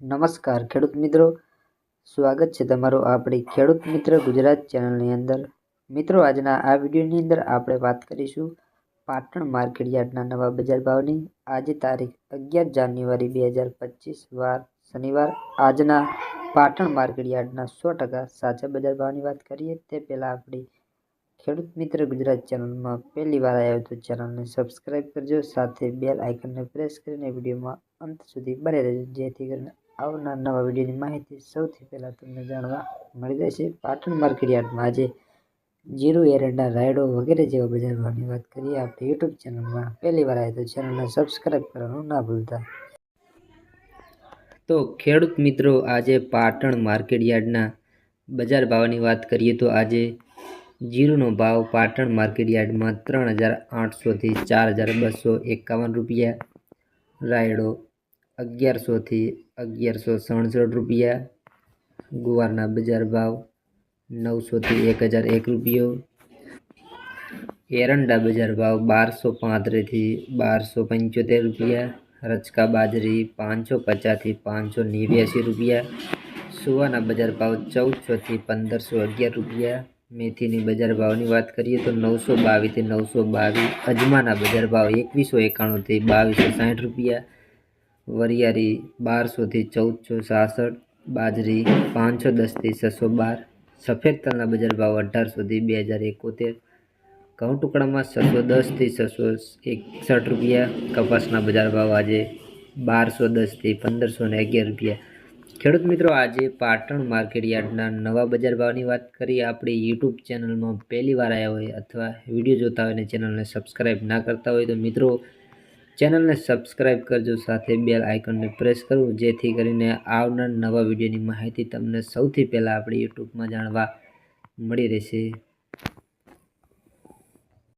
નમસ્કાર, ખેડૂત મિત્રો. સ્વાગત છે તમારું આપણી ખેડૂત મિત્ર ગુજરાત ચેનલની અંદર. મિત્રો, આજના આ વિડીયોની અંદર આપણે વાત કરીશું પાટણ માર્કેટ યાર્ડના નવા બજાર ભાવની. આજે તારીખ અગિયાર જાન્યુઆરી બે હજાર પચીસ, વાર શનિવાર. આજના પાટણ માર્કેટ યાર્ડના સો ટકા સાચા બજાર ભાવની વાત કરીએ, તે પહેલાં આપણી ખેડૂત મિત્ર ગુજરાત ચેનલમાં પહેલી વાર આવ્યો તો ચેનલને સબસ્ક્રાઈબ કરજો. સાથે બેલ આઇકનને પ્રેસ કરીને વિડીયોમાં અંત સુધી બને રહેજો. જેથી કરીને આવનાર નવા વિડીયોની માહિતી સૌથી પહેલાં તમને જાણવા મળી રહેશે પાટણ માર્કેટ યાર્ડમાં આજે જીરું, એરંડા, રાયડો વગેરે જેવા બજાર ભાવની વાત કરીએ. આપણે યુટ્યુબ ચેનલમાં પહેલી વાર આવે તો ચેનલને સબસ્ક્રાઈબ કરવાનું ના ભૂલતા. તો ખેડૂત મિત્રો, આજે પાટણ માર્કેટ યાર્ડના બજાર ભાવની વાત કરીએ તો આજે જીરુનો ભાવ પાટણ માર્કેટ યાર્ડમાં ત્રણ હજાર આઠસોથી ચાર હજાર બસો એકાવન રૂપિયા, રાયડો અગિયારસોથી અગિયારસો સડસઠ રૂપિયા. ગુવારના બજાર ભાવ નવસોથી એક હજાર એક રૂપિયો. એરંડા બજાર ભાવ બારસો પાંત્રીસથી બારસો પંચોતેર રૂપિયા. રચકા બાજરી પાંચસો પચાસથી પાંચસો નેવ્યાસી રૂપિયા. સુવાના બજાર ભાવ ચૌદસોથી પંદરસો અગિયાર રૂપિયા. મેથીની બજાર ભાવની વાત કરીએ તો નવસો બાવીસથી નવસો બાવીસ. અજમાના બજાર ભાવ એકવીસો એકાણુંથી બાવીસો સાઠ રૂપિયા. વરિયાળી બારસોથી ચૌદસો સાસઠ, બાજરી પાંચસો દસથી છસો બાર, સફેદ તલના બજાર ભાવ અઢારસોથી બે હજાર એકોતેર, ઘઉં ટુકડામાં છસો દસથી છસો એકસઠ રૂપિયા, કપાસના બજાર ભાવ આજે બારસો દસથી પંદરસો ને અગિયાર રૂપિયા. ખેડૂત મિત્રો, આજે પાટણ માર્કેટ યાર્ડના નવા બજાર ભાવની વાત કરીએ. આપણી યુટ્યુબ ચેનલમાં પહેલી વાર આવ્યા હોય અથવા વીડિયો જોતા હોય અને ચેનલને સબસ્ક્રાઈબ ના કરતા હોય તો મિત્રો ચેનલને સબસ્ક્રાઇબ કરજો, સાથે બેલ આઇકનને પ્રેસ કરવું જેથી કરીને આવનાર નવા વિડીયોની માહિતી તમને સૌથી પહેલાં આપણી યુટ્યુબમાં જાણવા મળી રહેશે.